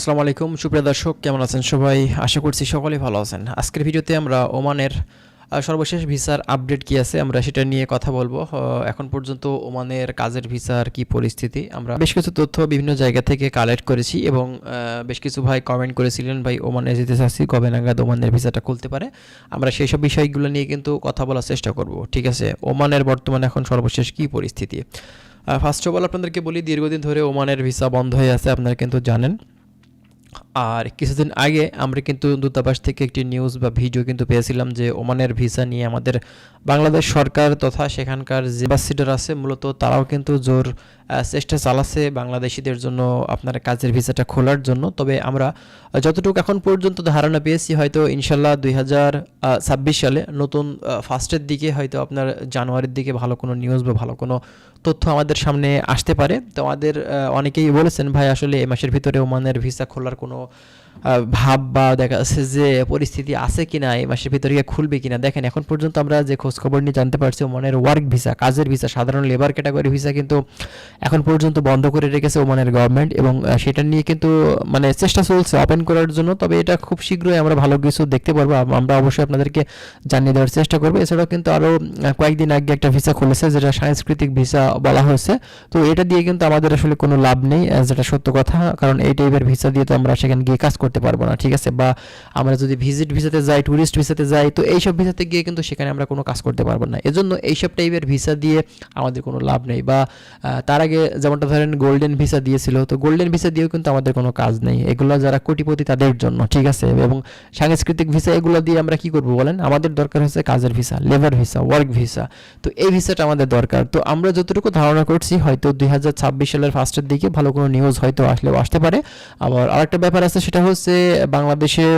আসসালামু আলাইকুম, সুপ্রিয় দর্শক, কেমন আছেন সবাই? আশা করছি সকলেই ভালো আছেন। আজকের ভিডিওতে আমরা ওমানের সর্বশেষ ভিসার আপডেট কি আছে আমরা সেটা নিয়ে কথা বলব। এখন পর্যন্ত ওমানের কাজের ভিসার কি পরিস্থিতি? আমরা বেশ কিছু তথ্য বিভিন্ন জায়গা থেকে কালেক্ট করেছি এবং বেশ কিছু ভাই কমেন্ট করেছিলেন, ভাই, ওমানে যেতে চাচ্ছি, কবে নাগাদ ওমানের ভিসাটা খুলতে পারে? আমরা সেই সব বিষয়গুলো নিয়ে কিন্তু কথা বলার চেষ্টা করব, ঠিক আছে? ওমানের বর্তমানে এখন সর্বশেষ কি পরিস্থিতি? ফার্স্ট অফ অল আপনাদেরকে বলি, দীর্ঘদিন ধরে ওমানের ভিসা বন্ধ হয়ে আছে, আপনারা কিন্তু জানেন। আর কিছুদিন আগে আমরা কিন্তু দূতাবাস থেকে একটি নিউজ বা ভিডিও কিন্তু পেয়েছিলাম যে ওমানের ভিসা নিয়ে আমাদের বাংলাদেশ সরকার তথা সেখানকার যে অ্যাম্বাসিডার আছে, মূলত তারাও কিন্তু জোর চেষ্টা চালাচ্ছে বাংলাদেশিদের জন্য আপনার কাজের ভিসাটা খোলার জন্য। তবে আমরা যতটুকু এখন পর্যন্ত ধারণা পেয়েছি, হয়তো ইনশাল্লাহ দুই হাজার ছাব্বিশ সালে নতুন ফার্স্টের দিকে হয়তো আপনার জানুয়ারির দিকে ভালো কোনো নিউজ বা ভালো কোনো তথ্য আমাদের সামনে আসতে পারে। তো আমাদের অনেকেই বলেছেন, ভাই, আসলে এ মাসের ভিতরে ওমানের ভিসা খোলার কোনো ভাব বা দেখা যাচ্ছে যে পরিস্থিতি আছে কিনা এই মাসের ভিতরে গিয়ে খুলবে কিনা, দেখেন এখন পর্যন্ত আমরা যে খোঁজ খবর নিয়ে জানতে পারছি, ওমানের ওয়ার্ক ভিসা কাজের ভিসা সাধারণ লেবার ক্যাটাগরি ভিসা কিন্তু এখন পর্যন্ত বন্ধ করে রেখেছে ওমানের গভর্নমেন্ট এবং সেটা নিয়ে কিন্তু মানে চেষ্টা চলছে ওপেন করার জন্য, তবে এটা খুব শীঘ্রই আমরা ভালো কিছু দেখতে পারব আমরা অবশ্যই আপনাদেরকে জানিয়ে দেওয়ার চেষ্টা করব। এছাড়াও কিন্তু আরও কয়েকদিন আগে একটা ভিসা খুলেছে, যেটা সাংস্কৃতিক ভিসা বলা হয়েছে। তো এটা দিয়ে কিন্তু আমাদের আসলে কোনো লাভ নেই যেটা সত্য কথা, কারণ এই টাইপের ভিসা দিয়ে তো আমরা সেখানে গিয়ে কাজ করতে পারব না, ঠিক আছে? বা আমরা যদি ভিজিট ভিসাতে যাই ট্যুরিস্ট ভিসাতে যাই, তো এইসব ভিসাতে গিয়ে কিন্তু সেখানে আমরা কোনো কাজ করতে পারব না। এজন্য এইসব টাইপের ভিসা দিয়ে আমাদের কোনো লাভ নেই। বা তার আগে যেমনটা ধরেন গোল্ডেন ভিসা দিয়েছিল, তো গোল্ডেন ভিসা দিয়েও কিন্তু আমাদের কোনো কাজ নেই। এগুলো যারা কোটিপতি তাদের জন্য, ঠিক আছে? এবং সাংস্কৃতিক ভিসা এগুলো দিয়ে আমরা কি করব বলেন? আমাদের দরকার হচ্ছে কাজের visa labour visa work visa. তো এই ভিসাটা আমাদের দরকার। তো আমরা যতটুকু ধারণা করছি, হয়তো দুই হাজার ছাব্বিশ সালের ফার্স্টের দিকে ভালো কোনো নিউজ হয়তো আসলেও আসতে পারে। আবার আরেকটা ব্যাপার আছে, সেটা হচ্ছে বাংলাদেশের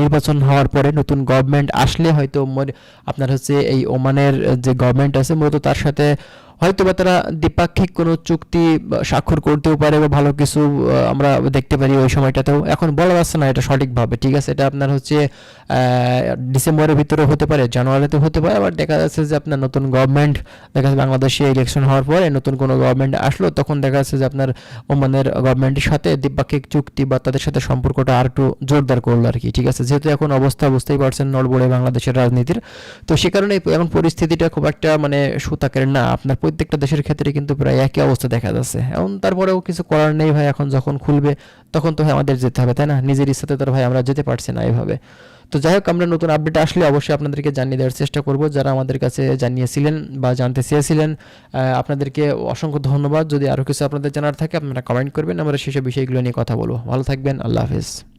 নির্বাচন হওয়ার পরে নতুন গভর্নমেন্ট আসলে হয়তো আপনার হচ্ছে এই ওমানের যে গভর্নমেন্ট আছে, মূলত তার সাথে হয়তো বা তারা দ্বিপাক্ষিক কোনো চুক্তি স্বাক্ষর করতেও পারে বা ভালো কিছু আমরা দেখতে পারি ওই সময়টাতেও। এখন বলা যাচ্ছে না, এটা সঠিকভাবে, ঠিক আছে? এটা আপনার হচ্ছে ডিসেম্বরের ভিতরে হতে পারে, জানুয়ারিতে হতে পারে, আবার দেখা যাচ্ছে যে আপনার নতুন গভর্নমেন্ট দেখা যাচ্ছে বাংলাদেশে ইলেকশন হওয়ার পরে নতুন কোনো গভর্নমেন্ট আসলো, তখন দেখা যাচ্ছে যে আপনার ওমানের গভর্নমেন্টের সাথে দ্বিপাক্ষিক চুক্তি বা তাদের সাথে সম্পর্কটা আর একটু জোরদার করল আর কি, ঠিক আছে? যেহেতু এখন অবস্থা বুঝতেই পারছেন নড়বড়ে বাংলাদেশের রাজনীতির, তো সে কারণে এখন পরিস্থিতিটা খুব একটা মানে সুতাকের না। আপনার প্রত্যেকটা দেশের ক্ষেত্রে কিন্তু প্রায় একই অবস্থা দেখা যাচ্ছে। এখন তারপরেও কিছু করার নেই ভাই, এখন যখন খুলবে, তখন তো ভাই আমাদের যেতে হবে, তাই না? নিজের ইচ্ছাতে তো ভাই আমরা যেতে পারছি না এভাবে তো যাই হোক, আমরা নতুন আপডেট আসলে অবশ্যই আপনাদেরকে জানিয়ে দেওয়ার চেষ্টা করব। যারা আমাদের কাছে জানিয়েছিলেন বা জানতে চেয়েছিলেন আপনাদেরকে অসংখ্য ধন্যবাদ। যদি আরও কিছু আপনাদের জানার থাকে, আপনারা কমেন্ট করবেন। আমরা সেসব বিষয়গুলো নিয়ে কথা বলব। ভালো থাকবেন। আল্লাহ হাফেজ।